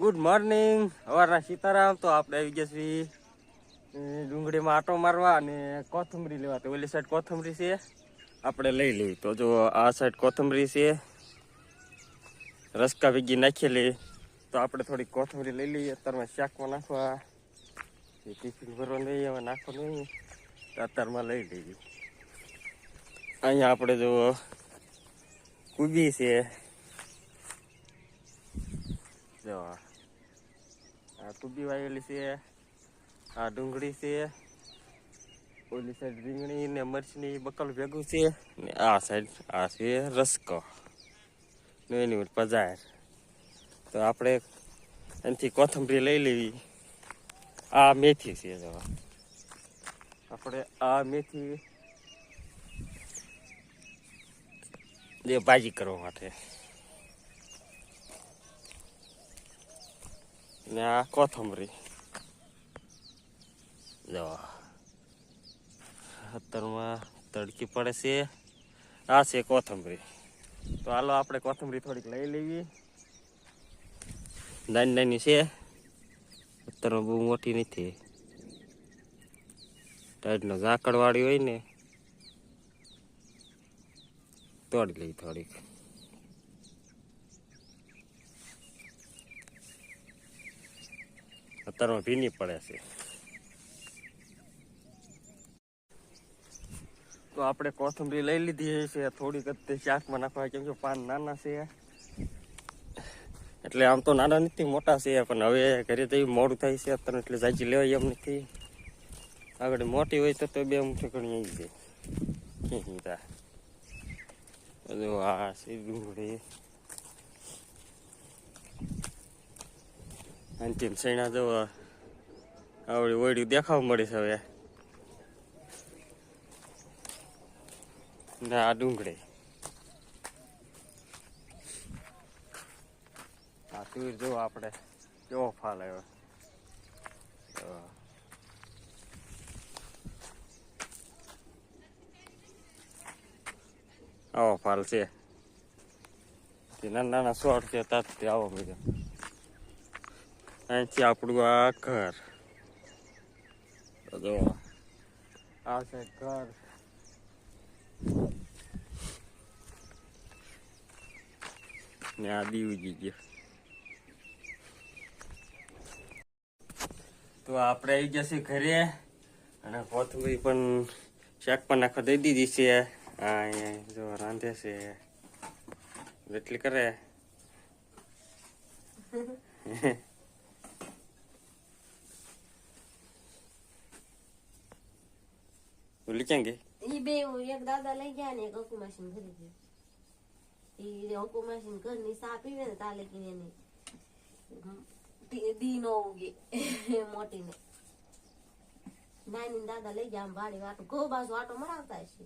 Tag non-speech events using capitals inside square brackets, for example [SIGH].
Good morning સવારના સીતારામ. તો આપણે આવી ગયા છીએ અ, ડુંગળીમાં આટો મારવા અને કોથમરી લેવા. તો ઓલી સાઈડ કોથમરી છે. આપણે લઈ લઈ તો જો આ સાઈડ કોથમરી છે. રસકા ભેગી નાખેલી તો આપણે થોડીક કોથમરી લઈ લઈએ. અત્યારમાં શાકમાં નાખવા. એ ટિફિન ભરવા નહીં હવે નાખવાનું નહીં તો અત્યારમાં લઈ લઈએ. અહીંયા આપણે જો કુબી છે. જો આ કુબી વાયેલી છે, આ ડુંગળી છે, ઓલી સાઈડ રીંગણી ને મરચની બકલ ભેગું છે, ને આ સાઈડ આ છે રસકો, ને એની ઉપર પજાર. તો આપણે એનાથી કોથમરી લઈ લેવી. આ મેથી છે જવા આપણે આ મેથી જે ભાજી કરવા માટે. ને આ કોથમરી જો અત્યારમાં તડકી પડે છે આ છે કોથમરી તો હાલો આપણે કોથમરી થોડીક લઈ લેવી નાની નાની છે અત્યારમાં બહુ મોટી નથી ટાઈટનો ઝાકળવાળી હોય ને તોડી લઈ થોડીક અત્યારમાં ભીની પડે છે. તો આપણે કોથમરી લઈ લીધી છે થોડીક જ શાકમાં નાખવા કેમ કે પાન નાના છે. એટલે આમ તો નાના નથી, મોટા છે, પણ હવે ઘરે તો મોડું થાય છે, અત્યારે એટલે જાજી લેવાય એમ નથી. આગળ મોટી હોય તો તો બે મુઠી ઘણી આવી જાય. આ છે. ડુંગળી અંતિમ સૈણા જો આવડી ઓળ્યું દેખાવા મળે છે હવે. ના, આ ડુંગળી. આ તીર જો આપણે, કેવો ફાલ આવ્યો. આવો ફાલ છે. નાના નાના શોર્ટ છે તારથી આવો બધો અહીંથી આપણું આ ઘર. આ છે ઘર. ને આ દીવજી ગયા. તો આપણે આવી જશે ઘરે. અને કોથમીર પણ શાક પણ નાખવા દઈ દીધી છે. આ જો રાંધે છે. એટલે કરે. [LAUGHS] ભૂલી ક્યાં ઈ બે, એક દાદા લઈ ગયા ને એક અકુ માસી ઘરે ગયો ઈ અકુ માસી ઘરની સા પીવે ને તાલે લગીને એની દી- નો ઉગે મોટી ને નાની દાદા લઈ ગયા, આમ વાડી વાટો ઘઉં બાજુ આટો મરાવતા હશે.